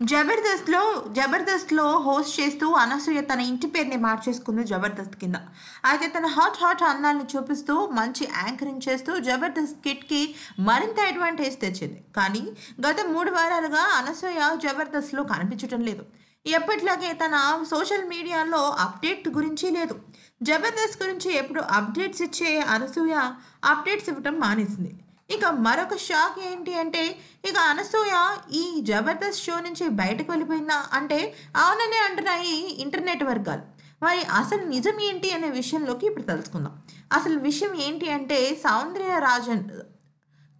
జబర్దస్త్లో జబర్దస్త్లో హోస్ట్ చేస్తూ అనసూయ తన ఇంటి పేరుని మార్చేసుకుంది జబర్దస్త్ కింద. అయితే తన హాట్ హాట్ అందాన్ని చూపిస్తూ మంచి యాంకరింగ్ చేస్తూ జబర్దస్త్ కిట్కి మరింత అడ్వాంటేజ్ తెచ్చింది. కానీ గత మూడు వారాలుగా అనసూయ జబర్దస్త్లో కనిపించడం లేదు. ఎప్పటిలాగే తన సోషల్ మీడియాలో అప్డేట్ గురించి లేదు. జబర్దస్త్ గురించి ఎప్పుడు అప్డేట్స్ ఇచ్చే అనసూయ అప్డేట్స్ ఇవ్వటం మానేసింది. ఇక మరొక షాక్ ఏంటి అంటే ఇక అనసూయ ఈ జబర్దస్త్ షో నుంచి బయటకు వెళ్ళిపోయిందా అంటే అవుననే అంటున్నాయి ఇంటర్నెట్ వర్గాలు. మరి అసలు నిజం ఏంటి అనే విషయంలోకి ఇప్పుడు తెలుసుకుందాం అసలు విషయం ఏంటి అంటే సౌందర్య రాజన్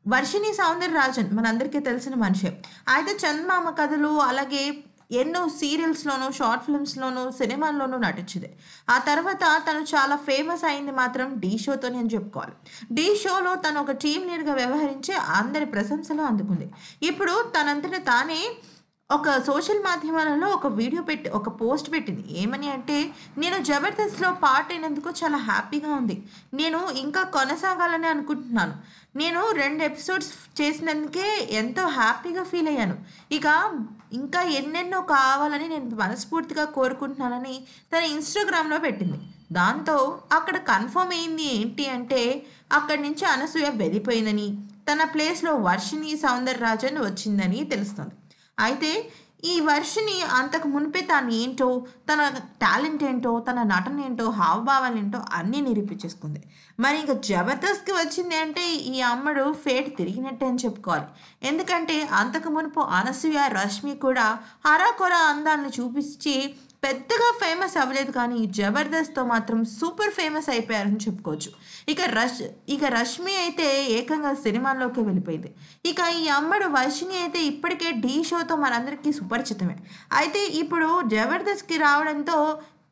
వర్షిణి సౌందర్య రాజన్ మనందరికీ తెలిసిన మనిషే. అయితే చందమామ కథలు అలాగే ఎన్నో సీరియల్స్లోనూ షార్ట్ ఫిల్మ్స్లోనూ సినిమాల్లోనూ నటించింది. ఆ తర్వాత తను చాలా ఫేమస్ అయింది మాత్రం డీ షోతో నేను చెప్పుకోవాలి. డీ షోలో తను ఒక టీం లీడర్గా వ్యవహరించి అందరి ప్రశంసలు అందుకుంది. ఇప్పుడు తనంతట తానే ఒక సోషల్ మాధ్యమాలలో ఒక వీడియో పెట్టి ఒక పోస్ట్ పెట్టింది. ఏమని అంటే నేను జబర్దస్త్లో పార్ట్ అయినందుకు చాలా హ్యాపీగా ఉంది. నేను ఇంకా కొనసాగాలని అనుకుంటున్నాను. నేను రెండు ఎపిసోడ్స్ చేసినందుకే ఎంతో హ్యాపీగా ఫీల్ అయ్యాను. ఇక ఇంకా ఎన్నెన్నో కావాలని నేను మనస్ఫూర్తిగా కోరుకుంటున్నానని తన ఇన్స్టాగ్రామ్లో పెట్టింది. దాంతో అక్కడ కన్ఫర్మ్ అయింది ఏంటి అంటే అక్కడి నుంచి అనసూయ వెళ్ళిపోయిందని తన ప్లేస్లో వర్షిణి సౌందరరాజన్ వచ్చిందని తెలుస్తుంది. అయితే ఈ వర్షిని అంతకు మునిపే తాను ఏంటో తన టాలెంట్ ఏంటో తన నటన ఏంటో హావభావాలు ఏంటో అన్నీ నిరూపించేసుకుంది. మరి ఇంకా జబర్దస్త్కి వచ్చింది అంటే ఈ అమ్మడు ఫేట్ తిరిగినట్టే అని చెప్పుకోవాలి. ఎందుకంటే అంతకు మునుపు అనసూయ రష్మి కూడా హరాకొర అందాలను చూపించి పెద్దగా ఫేమస్ అవ్వలేదు కానీ జబర్దస్త్తో మాత్రం సూపర్ ఫేమస్ అయిపోయారని చెప్పుకోవచ్చు. ఇక రష్ ఇక రష్మి అయితే ఏకంగా సినిమాల్లోకి వెళ్ళిపోయింది. ఇక ఈ అమ్మడు వర్షిని అయితే ఇప్పటికే ఢీ షోతో మనందరికీ సుపరిచితమే. అయితే ఇప్పుడు జబర్దస్త్కి రావడంతో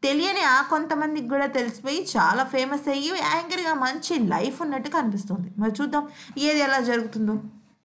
తెలియని ఆ కొంతమందికి కూడా తెలిసిపోయి చాలా ఫేమస్ అయ్యి యాంకర్గా మంచి లైఫ్ ఉన్నట్టు కనిపిస్తుంది మరి చూద్దాం ఏది ఎలా జరుగుతుందో.